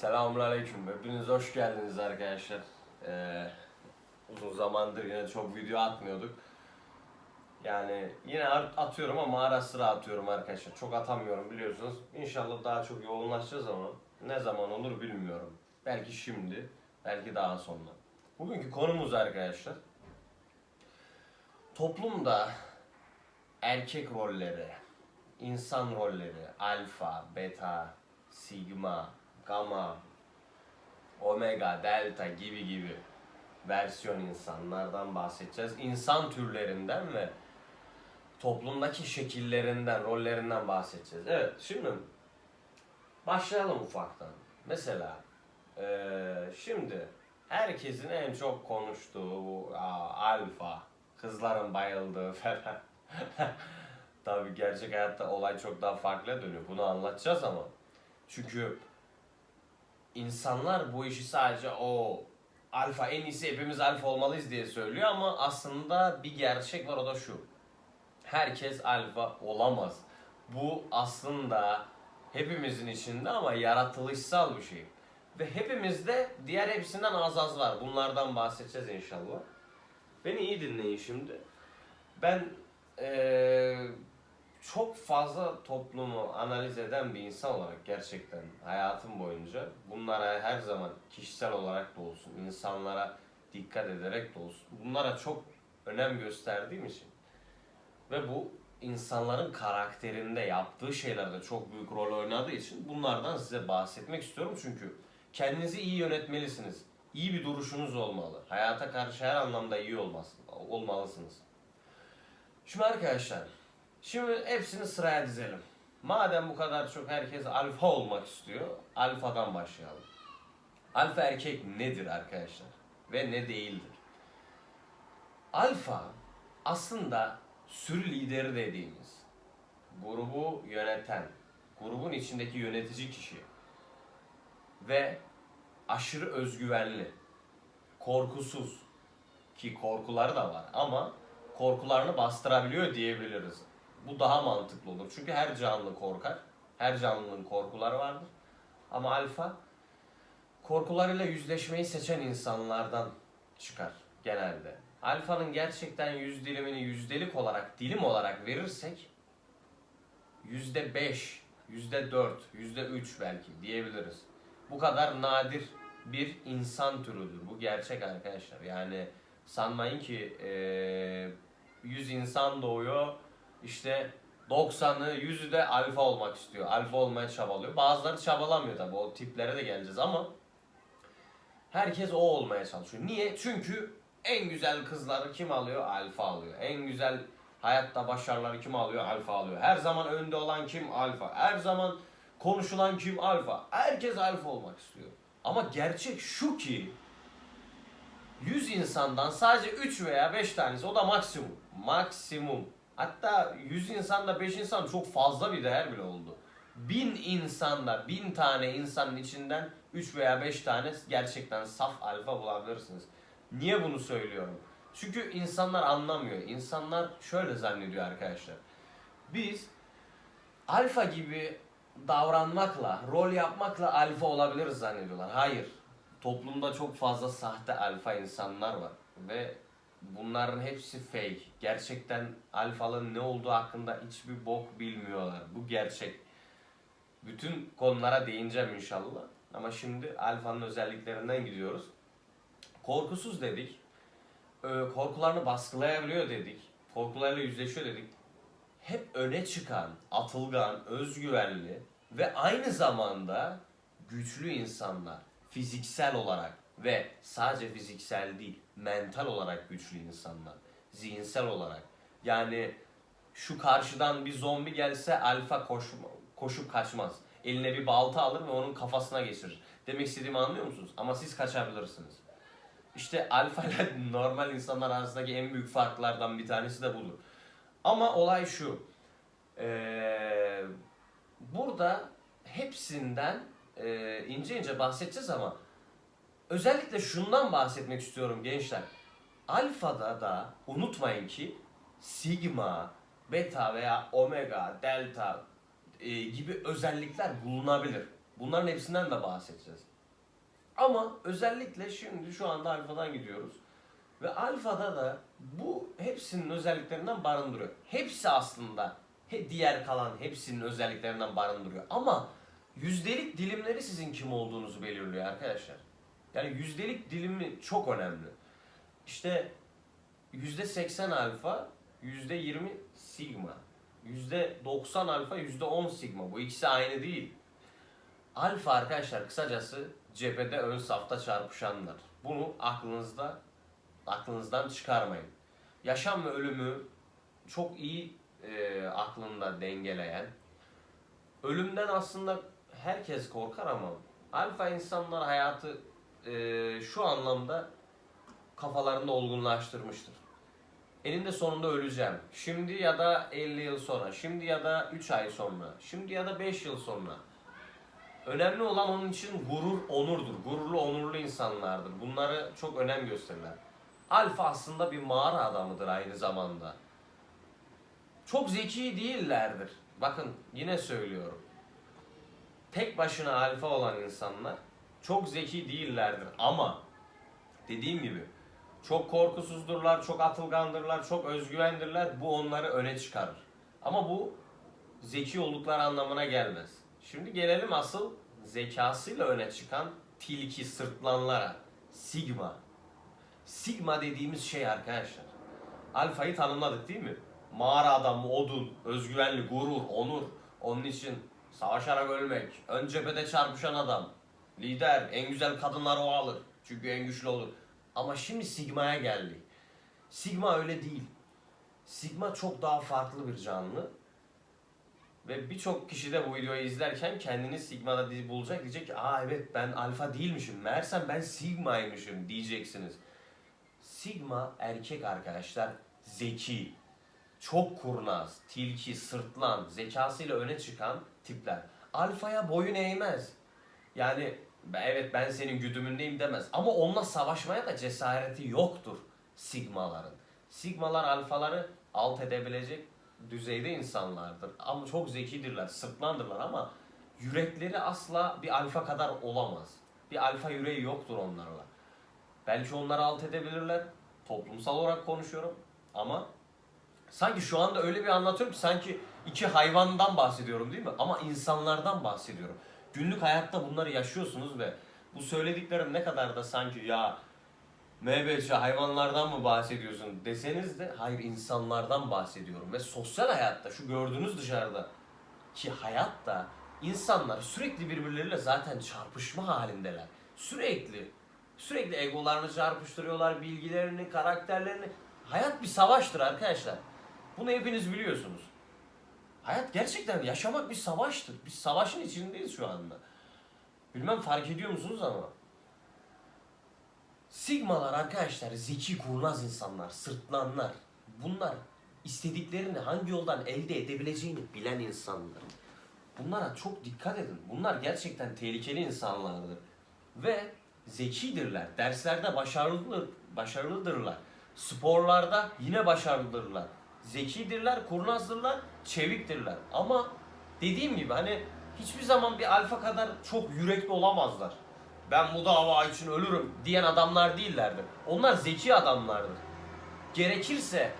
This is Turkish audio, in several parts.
Selamünaleyküm. Hepiniz hoş geldiniz arkadaşlar. Ee, uzun zamandır yine çok video atmıyorduk. Yani yine at- atıyorum ama ara sıra atıyorum arkadaşlar. Çok atamıyorum biliyorsunuz. İnşallah daha çok yoğunlaşacağız ama ne zaman olur bilmiyorum. Belki şimdi, belki daha sonra. Bugünkü konumuz arkadaşlar. Toplumda erkek rolleri, insan rolleri, alfa, beta, sigma, gamma, omega, delta gibi gibi versiyon insanlardan bahsedeceğiz. İnsan türlerinden ve toplumdaki şekillerinden, rollerinden bahsedeceğiz. Evet, şimdi başlayalım ufaktan. Mesela eee, şimdi herkesin en çok konuştuğu bu alfa, kızların bayıldığı falan. Tabii gerçek hayatta olay çok daha farklı dönüyor. Bunu anlatacağız ama. Çünkü insanlar bu işi sadece o alfa en iyisi hepimiz alfa olmalıyız diye söylüyor ama aslında bir gerçek var o da şu. Herkes alfa olamaz. Bu aslında hepimizin içinde ama yaratılışsal bir şey. Ve hepimizde diğer hepsinden az az var. Bunlardan bahsedeceğiz inşallah. Beni iyi dinleyin şimdi. Ben eee, çok fazla toplumu analiz eden bir insan olarak gerçekten hayatım boyunca bunlara her zaman kişisel olarak da olsun, insanlara dikkat ederek de olsun, bunlara çok önem gösterdiğim için ve bu insanların karakterinde yaptığı şeylerde çok büyük rol oynadığı için bunlardan size bahsetmek istiyorum çünkü kendinizi iyi yönetmelisiniz. İyi bir duruşunuz olmalı. Hayata karşı her anlamda iyi olmalısınız. Şimdi arkadaşlar, şimdi hepsini sıraya dizelim. Madem bu kadar çok herkes alfa olmak istiyor, alfadan başlayalım. Alfa erkek nedir arkadaşlar? Ve ne değildir? Alfa aslında sürü lideri dediğimiz, grubu yöneten, grubun içindeki yönetici kişi ve aşırı özgüvenli, korkusuz ki korkuları da var ama korkularını bastırabiliyor diyebiliriz. Bu daha mantıklı olur. Çünkü her canlı korkar. Her canlının korkuları vardır. Ama alfa korkularıyla yüzleşmeyi seçen insanlardan çıkar genelde. Alfanın gerçekten yüz dilimini yüzdelik olarak, dilim olarak verirsek yüzde beş, yüzde dört, yüzde üç belki diyebiliriz. Bu kadar nadir bir insan türüdür. Bu gerçek arkadaşlar. Yani sanmayın ki eee 100 insan doğuyor işte 90'ı 100'ü de alfa olmak istiyor. Alfa olmaya çabalıyor. Bazıları çabalamıyor tabi o tiplere de geleceğiz ama herkes o olmaya çalışıyor. Niye? Çünkü en güzel kızları kim alıyor? Alfa alıyor. En güzel hayatta başarıları kim alıyor? Alfa alıyor. Her zaman önde olan kim? Alfa. Her zaman konuşulan kim? Alfa. Herkes alfa olmak istiyor. Ama gerçek şu ki 100 insandan sadece 3 veya 5 tanesi o da maksimum. Maksimum. Hatta 100 insanda 5 insan çok fazla bir değer bile oldu. 1000 insanda 1000 tane insanın içinden 3 veya 5 tane gerçekten saf alfa bulabilirsiniz. Niye bunu söylüyorum? Çünkü insanlar anlamıyor. İnsanlar şöyle zannediyor arkadaşlar. Biz alfa gibi davranmakla, rol yapmakla alfa olabiliriz zannediyorlar. Hayır. Toplumda çok fazla sahte alfa insanlar var ve bunların hepsi fake. Gerçekten alfanın ne olduğu hakkında hiçbir bok bilmiyorlar. Bu gerçek. Bütün konulara değineceğim inşallah. Ama şimdi alfanın özelliklerinden gidiyoruz. Korkusuz dedik. Ee, Korkularını baskılayabiliyor dedik. Korkularıyla yüzleşiyor dedik. Hep öne çıkan, atılgan, özgüvenli ve aynı zamanda güçlü insanlar. Fiziksel olarak ve sadece fiziksel değil, mental olarak güçlü insanlar. Zihinsel olarak. Yani şu karşıdan bir zombi gelse alfa koşma, koşup kaçmaz. Eline bir balta alır ve onun kafasına geçirir. Demek istediğimi anlıyor musunuz? Ama siz kaçabilirsiniz. İşte alfa ile normal insanlar arasındaki en büyük farklardan bir tanesi de budur. Ama olay şu. Ee, burada hepsinden e, ince ince bahsedeceğiz ama özellikle şundan bahsetmek istiyorum gençler. Alfa'da da unutmayın ki sigma, beta veya omega, delta e, gibi özellikler bulunabilir. Bunların hepsinden de bahsedeceğiz. Ama özellikle şimdi şu anda alfadan gidiyoruz. Ve alfada da bu hepsinin özelliklerinden barındırıyor. Hepsi aslında he- diğer kalan hepsinin özelliklerinden barındırıyor. Ama yüzdelik dilimleri sizin kim olduğunuzu belirliyor arkadaşlar. Yani yüzdelik dilimi çok önemli. İşte %80 alfa, %20 sigma. %90 alfa, %10 sigma. Bu ikisi aynı değil. Alfa arkadaşlar kısacası cephede ön safta çarpışanlar. Bunu aklınızda aklınızdan çıkarmayın. Yaşam ve ölümü çok iyi e, aklında dengeleyen, ölümden aslında herkes korkar ama alfa insanlar hayatı e, şu anlamda kafalarında olgunlaştırmıştır. Eninde sonunda öleceğim. Şimdi ya da 50 yıl sonra, şimdi ya da 3 ay sonra, şimdi ya da 5 yıl sonra. Önemli olan onun için gurur, onurdur. Gururlu, onurlu insanlardır. Bunları çok önem gösterirler. Alfa aslında bir mağara adamıdır aynı zamanda. Çok zeki değillerdir. Bakın yine söylüyorum. Tek başına alfa olan insanlar çok zeki değillerdir ama dediğim gibi çok korkusuzdurlar, çok atılgandırlar, çok özgüvendirler. Bu onları öne çıkarır. Ama bu zeki oldukları anlamına gelmez. Şimdi gelelim asıl zekasıyla öne çıkan tilki sırtlanlara. Sigma. Sigma dediğimiz şey arkadaşlar. Alfayı tanımladık değil mi? Mağara adamı, odun, özgüvenli, gurur, onur. Onun için savaşarak ölmek, ön cephede çarpışan adam, lider, en güzel kadınları o alır. Çünkü en güçlü olur. Ama şimdi Sigma'ya geldi. Sigma öyle değil. Sigma çok daha farklı bir canlı. Ve birçok kişi de bu videoyu izlerken kendini Sigma'da bulacak diyecek ki aa evet ben alfa değilmişim. Meğersem ben Sigma'ymışım diyeceksiniz. Sigma erkek arkadaşlar zeki, çok kurnaz, tilki, sırtlan, zekasıyla öne çıkan tipler. Alfaya boyun eğmez. Yani "Ben- evet ben senin güdümündeyim demez. Ama onunla savaşmaya da cesareti yoktur Sigmaların. Sigmalar alfaları alt edebilecek düzeyde insanlardır. Ama çok zekidirler, sırtlandırlar ama yürekleri asla bir alfa kadar olamaz. Bir alfa yüreği yoktur onlarla. Belki onları alt edebilirler. Toplumsal olarak konuşuyorum ama sanki şu anda öyle bir anlatıyorum ki sanki iki hayvandan bahsediyorum değil mi? Ama insanlardan bahsediyorum. Günlük hayatta bunları yaşıyorsunuz ve bu söylediklerim ne kadar da sanki ya MBC hayvanlardan mı bahsediyorsun deseniz de hayır insanlardan bahsediyorum ve sosyal hayatta şu gördüğünüz dışarıda ki hayatta insanlar sürekli birbirleriyle zaten çarpışma halindeler. Sürekli sürekli egolarını çarpıştırıyorlar, bilgilerini, karakterlerini. Hayat bir savaştır arkadaşlar. Bunu hepiniz biliyorsunuz. Hayat gerçekten yaşamak bir savaştır. Biz savaşın içindeyiz şu anda. Bilmem fark ediyor musunuz ama. Sigmalar arkadaşlar zeki kurnaz insanlar, sırtlanlar. Bunlar istediklerini hangi yoldan elde edebileceğini bilen insanlar. Bunlara çok dikkat edin. Bunlar gerçekten tehlikeli insanlardır. Ve zekidirler. Derslerde başarılı, başarılıdırlar. Sporlarda yine başarılıdırlar. Zekidirler, kurnazdırlar, çeviktirler. Ama dediğim gibi hani hiçbir zaman bir alfa kadar çok yürekli olamazlar. Ben bu dava için ölürüm diyen adamlar değillerdir. Onlar zeki adamlardır. Gerekirse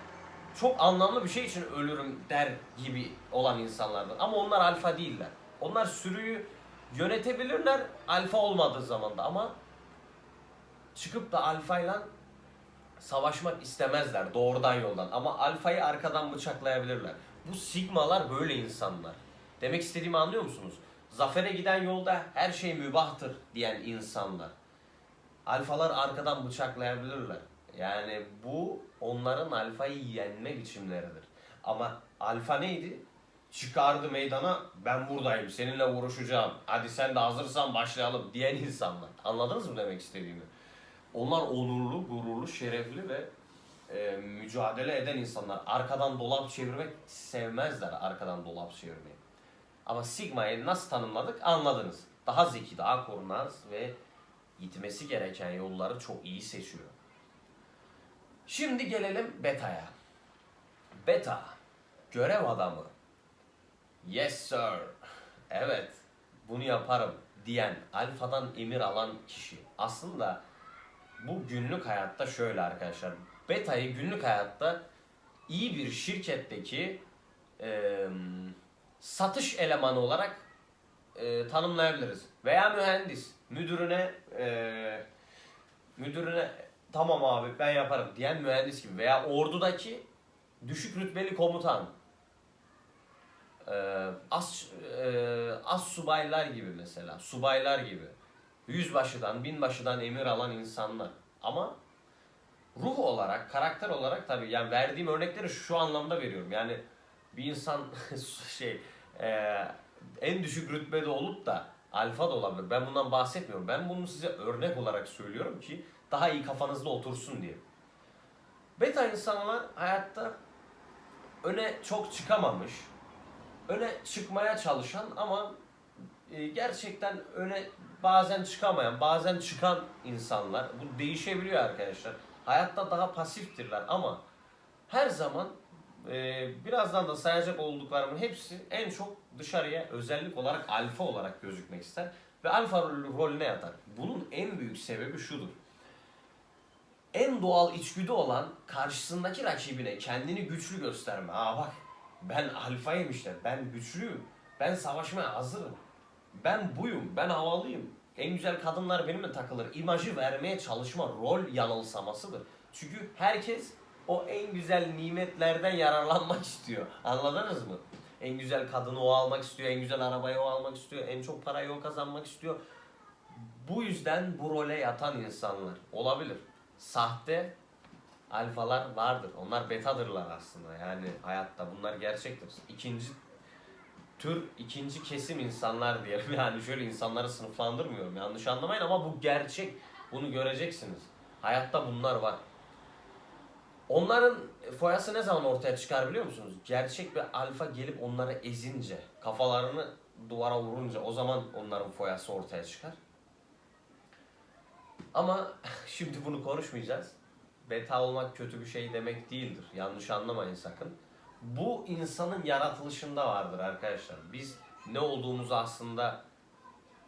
çok anlamlı bir şey için ölürüm der gibi olan insanlardır. Ama onlar alfa değiller. Onlar sürüyü yönetebilirler alfa olmadığı zaman da ama çıkıp da alfayla savaşmak istemezler doğrudan yoldan ama alfayı arkadan bıçaklayabilirler. Bu sigmalar böyle insanlar. Demek istediğimi anlıyor musunuz? Zafere giden yolda her şey mübahtır diyen insanlar. Alfalar arkadan bıçaklayabilirler. Yani bu onların alfayı yenme biçimleridir. Ama alfa neydi? Çıkardı meydana ben buradayım seninle vuruşacağım. Hadi sen de hazırsan başlayalım diyen insanlar. Anladınız mı demek istediğimi? Onlar onurlu, gururlu, şerefli ve e, mücadele eden insanlar. Arkadan dolap çevirmek sevmezler arkadan dolap çevirmeyi. Ama Sigma'yı nasıl tanımladık anladınız. Daha zeki, daha kurnaz ve gitmesi gereken yolları çok iyi seçiyor. Şimdi gelelim Beta'ya. Beta, görev adamı. Yes sir. Evet, bunu yaparım. diyen, alfadan emir alan kişi aslında bu günlük hayatta şöyle arkadaşlar. Beta'yı günlük hayatta iyi bir şirketteki e, satış elemanı olarak e, tanımlayabiliriz. Veya mühendis, müdürüne e, müdürüne tamam abi ben yaparım diyen mühendis gibi veya ordudaki düşük rütbeli komutan e, as e, as subaylar gibi mesela subaylar gibi yüzbaşıdan binbaşıdan emir alan insanlar ama ruh olarak karakter olarak tabii yani verdiğim örnekleri şu anlamda veriyorum yani bir insan şey e, en düşük rütbede olup da alfa da olabilir. Ben bundan bahsetmiyorum. Ben bunu size örnek olarak söylüyorum ki daha iyi kafanızda otursun diye. Beta insanlar hayatta öne çok çıkamamış, öne çıkmaya çalışan ama e, gerçekten öne bazen çıkamayan, bazen çıkan insanlar. Bu değişebiliyor arkadaşlar. Hayatta daha pasiftirler ama her zaman e, birazdan da sayacak olduklarımın hepsi en çok dışarıya özellik olarak alfa olarak gözükmek ister ve alfa rolü- rolüne yatar. Bunun en büyük sebebi şudur. En doğal içgüdü olan karşısındaki rakibine kendini güçlü gösterme. Aa bak ben alfayım işte, ben güçlüyüm, ben savaşmaya hazırım, ben buyum, ben havalıyım. En güzel kadınlar benimle takılır. İmajı vermeye çalışma rol yanılsamasıdır. Çünkü herkes o en güzel nimetlerden yararlanmak istiyor. Anladınız mı? En güzel kadını o almak istiyor, en güzel arabayı o almak istiyor, en çok parayı o kazanmak istiyor. Bu yüzden bu role yatan insanlar olabilir. Sahte alfalar vardır. Onlar betadırlar aslında. Yani hayatta bunlar gerçektir. İkinci tür ikinci kesim insanlar diyelim. Yani şöyle insanları sınıflandırmıyorum. Yanlış anlamayın ama bu gerçek. Bunu göreceksiniz. Hayatta bunlar var. Onların foyası ne zaman ortaya çıkar biliyor musunuz? Gerçek bir alfa gelip onları ezince, kafalarını duvara vurunca o zaman onların foyası ortaya çıkar. Ama şimdi bunu konuşmayacağız. Beta olmak kötü bir şey demek değildir. Yanlış anlamayın sakın. Bu insanın yaratılışında vardır arkadaşlar. Biz ne olduğumuzu aslında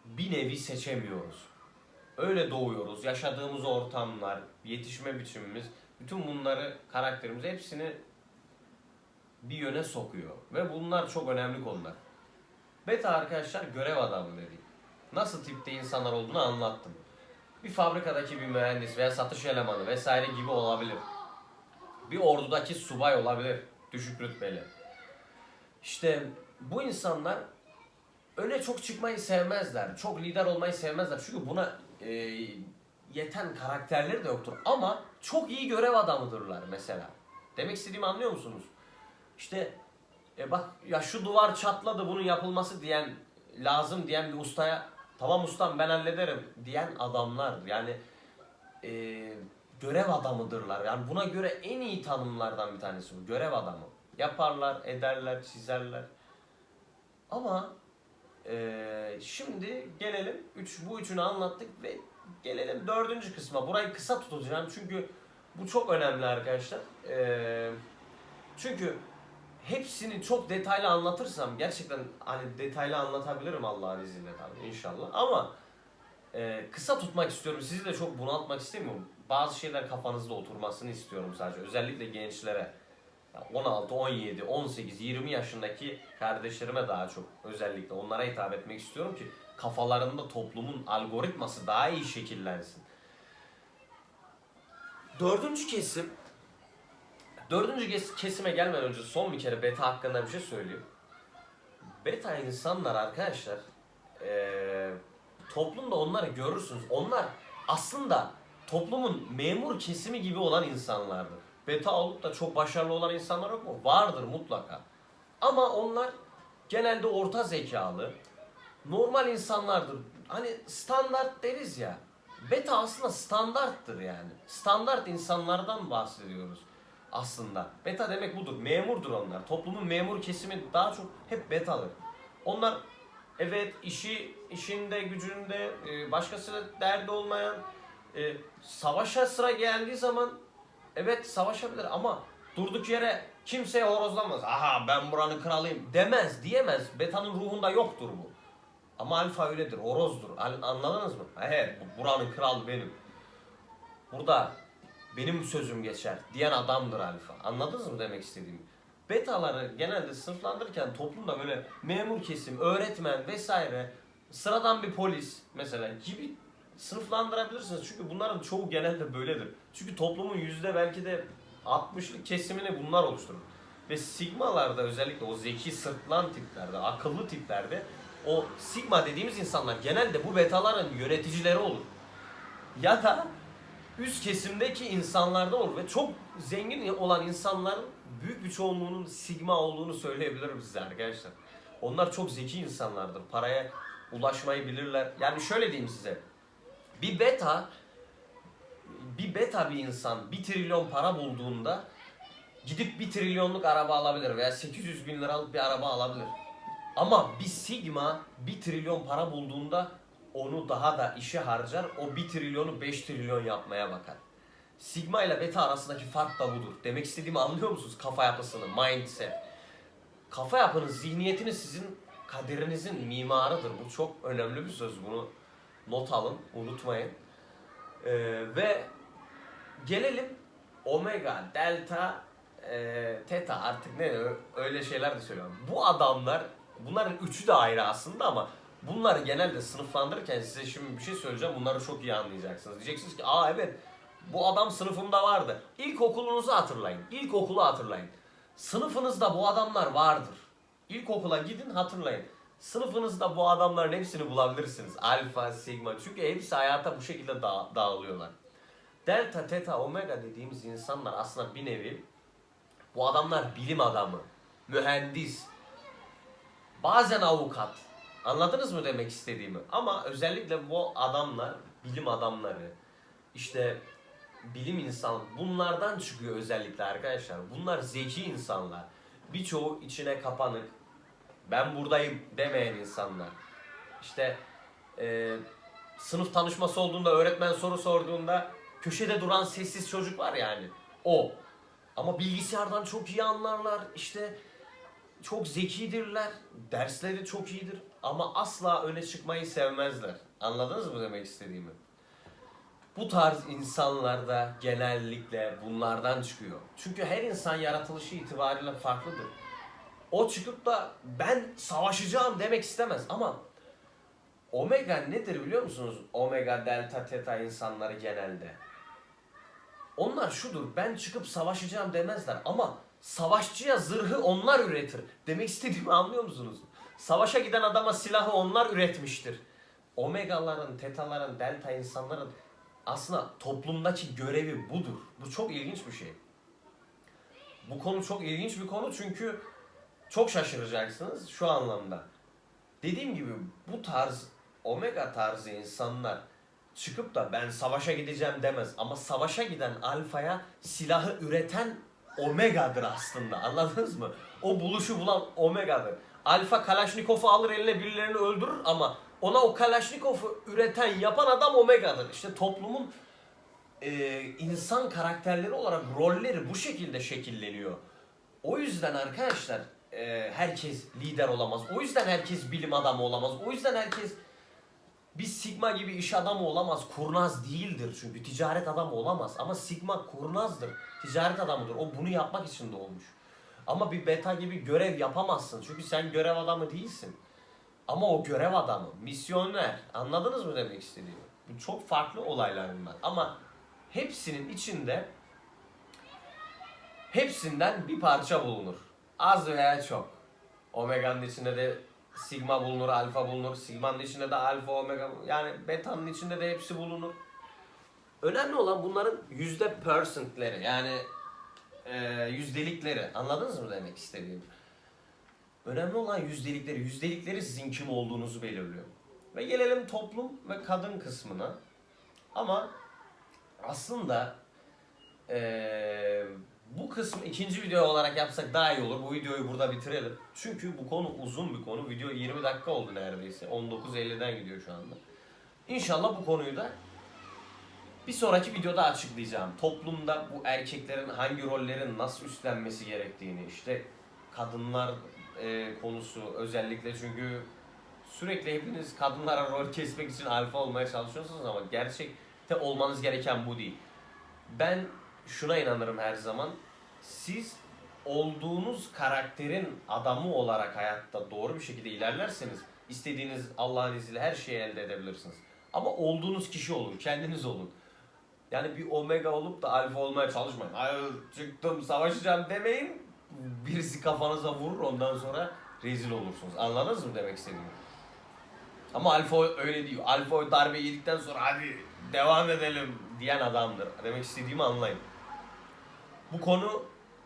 bir nevi seçemiyoruz. Öyle doğuyoruz. Yaşadığımız ortamlar, yetişme biçimimiz, bütün bunları, karakterimizi hepsini bir yöne sokuyor. Ve bunlar çok önemli konular. Beta arkadaşlar görev adamı dedik. Nasıl tipte insanlar olduğunu anlattım. Bir fabrikadaki bir mühendis veya satış elemanı vesaire gibi olabilir. Bir ordudaki subay olabilir. Düşük rütbeli. İşte bu insanlar öne çok çıkmayı sevmezler. Çok lider olmayı sevmezler. Çünkü buna e, yeten karakterleri de yoktur. Ama çok iyi görev adamıdırlar mesela. Demek istediğimi anlıyor musunuz? İşte e bak ya şu duvar çatladı bunun yapılması diyen lazım diyen bir ustaya tamam ustam ben hallederim diyen adamlar yani e, görev adamıdırlar. Yani buna göre en iyi tanımlardan bir tanesi bu. Görev adamı. Yaparlar, ederler, çizerler. Ama e, şimdi gelelim üç, bu üçünü anlattık ve gelelim dördüncü kısma. Burayı kısa tutacağım çünkü bu çok önemli arkadaşlar. E, çünkü hepsini çok detaylı anlatırsam gerçekten hani detaylı anlatabilirim Allah'ın izniyle tabii inşallah. Ama e, kısa tutmak istiyorum. Sizi de çok bunaltmak istemiyorum. Bazı şeyler kafanızda oturmasını istiyorum sadece. Özellikle gençlere. Ya 16, 17, 18, 20 yaşındaki kardeşlerime daha çok özellikle onlara hitap etmek istiyorum ki kafalarında toplumun algoritması daha iyi şekillensin. Dördüncü kesim Dördüncü kes- kesime gelmeden önce son bir kere beta hakkında bir şey söyleyeyim. Beta insanlar arkadaşlar eee, toplumda onları görürsünüz. Onlar aslında toplumun memur kesimi gibi olan insanlardır. Beta olup da çok başarılı olan insanlar yok mu? Vardır mutlaka. Ama onlar genelde orta zekalı, normal insanlardır. Hani standart deriz ya. Beta aslında standarttır yani. Standart insanlardan bahsediyoruz aslında. Beta demek budur. Memurdur onlar. Toplumun memur kesimi daha çok hep betadır. Onlar evet işi işinde gücünde e, başkasıyla derdi olmayan e, savaşa sıra geldiği zaman evet savaşabilir ama durduk yere kimseye horozlamaz. Aha ben buranın kralıyım demez diyemez. Beta'nın ruhunda yoktur bu. Ama alfa öyledir, horozdur. An- Anladınız mı? Evet, bu- buranın kralı benim. Burada benim sözüm geçer diyen adamdır alfa. Anladınız mı demek istediğimi? Betaları genelde sınıflandırırken toplumda böyle memur kesim, öğretmen vesaire, sıradan bir polis mesela gibi sınıflandırabilirsiniz. Çünkü bunların çoğu genelde böyledir. Çünkü toplumun yüzde belki de 60'lık kesimini bunlar oluşturur. Ve sigmalarda özellikle o zeki sırtlan tiplerde, akıllı tiplerde o sigma dediğimiz insanlar genelde bu betaların yöneticileri olur. Ya da üst kesimdeki insanlarda olur ve çok zengin olan insanların büyük bir çoğunluğunun sigma olduğunu söyleyebilirim size arkadaşlar. Onlar çok zeki insanlardır. Paraya ulaşmayı bilirler. Yani şöyle diyeyim size. Bir beta bir beta bir insan bir trilyon para bulduğunda gidip bir trilyonluk araba alabilir veya 800 bin liralık bir araba alabilir. Ama bir sigma bir trilyon para bulduğunda onu daha da işe harcar. O bir trilyonu 5 trilyon yapmaya bakar. Sigma ile beta arasındaki fark da budur. Demek istediğimi anlıyor musunuz? Kafa yapısını, mindset. Kafa yapınız, zihniyetiniz sizin kaderinizin mimarıdır. Bu çok önemli bir söz. Bunu not alın, unutmayın. Ee, ve gelelim omega, delta, e, teta artık ne öyle şeyler de söylüyorum. Bu adamlar, bunların üçü de ayrı aslında ama bunları genelde sınıflandırırken size şimdi bir şey söyleyeceğim. Bunları çok iyi anlayacaksınız. Diyeceksiniz ki aa evet bu adam sınıfımda vardı. İlkokulunuzu hatırlayın. İlkokulu hatırlayın. Sınıfınızda bu adamlar vardır. İlkokula gidin hatırlayın. Sınıfınızda bu adamların hepsini bulabilirsiniz. Alfa, sigma. Çünkü hepsi hayata bu şekilde da- dağılıyorlar. Delta, teta, omega dediğimiz insanlar aslında bir nevi bu adamlar bilim adamı, mühendis, bazen avukat. Anladınız mı demek istediğimi? Ama özellikle bu adamlar, bilim adamları, işte bilim insan bunlardan çıkıyor özellikle arkadaşlar. Bunlar zeki insanlar. Birçoğu içine kapanık, ben buradayım demeyen insanlar. İşte e, sınıf tanışması olduğunda öğretmen soru sorduğunda köşede duran sessiz çocuk var yani. O. Ama bilgisayardan çok iyi anlarlar. İşte çok zekidirler. Dersleri çok iyidir. Ama asla öne çıkmayı sevmezler. Anladınız mı demek istediğimi? Bu tarz insanlar da genellikle bunlardan çıkıyor. Çünkü her insan yaratılışı itibariyle farklıdır. O çıkıp da ben savaşacağım demek istemez ama Omega nedir biliyor musunuz? Omega, delta, teta insanları genelde. Onlar şudur, ben çıkıp savaşacağım demezler ama savaşçıya zırhı onlar üretir. Demek istediğimi anlıyor musunuz? Savaşa giden adama silahı onlar üretmiştir. Omegaların, tetaların, delta insanların aslında toplumdaki görevi budur. Bu çok ilginç bir şey. Bu konu çok ilginç bir konu çünkü çok şaşıracaksınız şu anlamda. Dediğim gibi bu tarz omega tarzı insanlar çıkıp da ben savaşa gideceğim demez ama savaşa giden alfaya silahı üreten omega'dır aslında anladınız mı? O buluşu bulan omega'dır. Alfa Kalaşnikov'u alır eline birilerini öldürür ama ona o Kalaşnikov'u üreten yapan adam omega'dır. İşte toplumun e, insan karakterleri olarak rolleri bu şekilde şekilleniyor. O yüzden arkadaşlar e, herkes lider olamaz. O yüzden herkes bilim adamı olamaz. O yüzden herkes bir Sigma gibi iş adamı olamaz. Kurnaz değildir çünkü ticaret adamı olamaz. Ama Sigma kurnazdır. Ticaret adamıdır. O bunu yapmak için doğmuş. Ama bir beta gibi görev yapamazsın. Çünkü sen görev adamı değilsin. Ama o görev adamı, misyoner. Anladınız mı demek istediğimi? Bu çok farklı olaylar bunlar. Ama hepsinin içinde hepsinden bir parça bulunur. Az veya çok. Omega'nın içinde de sigma bulunur, alfa bulunur. Sigma'nın içinde de alfa, omega yani beta'nın içinde de hepsi bulunur. Önemli olan bunların yüzde percentleri yani e, yüzdelikleri. Anladınız mı demek istediğimi? Önemli olan yüzdelikleri. Yüzdelikleri sizin kim olduğunuzu belirliyor. Ve gelelim toplum ve kadın kısmına. Ama aslında eee, bu kısmı ikinci video olarak yapsak daha iyi olur. Bu videoyu burada bitirelim. Çünkü bu konu uzun bir konu. Video 20 dakika oldu neredeyse. 19.50'den gidiyor şu anda. İnşallah bu konuyu da bir sonraki videoda açıklayacağım. Toplumda bu erkeklerin hangi rollerin nasıl üstlenmesi gerektiğini, işte kadınlar e, konusu özellikle çünkü Sürekli hepiniz kadınlara rol kesmek için alfa olmaya çalışıyorsunuz ama gerçekte olmanız gereken bu değil. Ben şuna inanırım her zaman. Siz olduğunuz karakterin adamı olarak hayatta doğru bir şekilde ilerlerseniz istediğiniz Allah'ın izniyle her şeyi elde edebilirsiniz. Ama olduğunuz kişi olun, kendiniz olun. Yani bir omega olup da alfa olmaya çalışmayın. Ay çıktım savaşacağım demeyin. Birisi kafanıza vurur ondan sonra rezil olursunuz. Anladınız mı demek istediğimi? Ama alfa öyle değil. Alfa darbe yedikten sonra hadi devam edelim diyen adamdır. Demek istediğimi anlayın. Bu konu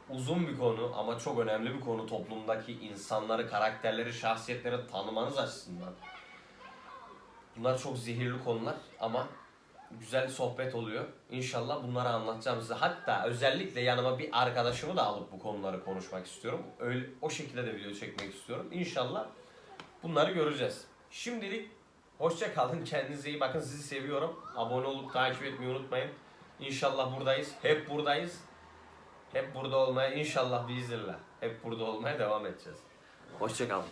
uzun bir konu ama çok önemli bir konu toplumdaki insanları, karakterleri, şahsiyetleri tanımanız açısından. Bunlar çok zehirli konular ama güzel sohbet oluyor. İnşallah bunları anlatacağım size. Hatta özellikle yanıma bir arkadaşımı da alıp bu konuları konuşmak istiyorum. Öyle o şekilde de video çekmek istiyorum. İnşallah bunları göreceğiz. Şimdilik hoşça kalın. Kendinize iyi bakın. Sizi seviyorum. Abone olup takip etmeyi unutmayın. İnşallah buradayız. Hep buradayız. Hep burada olmaya inşallah biiznillah. Hep burada olmaya devam edeceğiz. Hoşça kalın.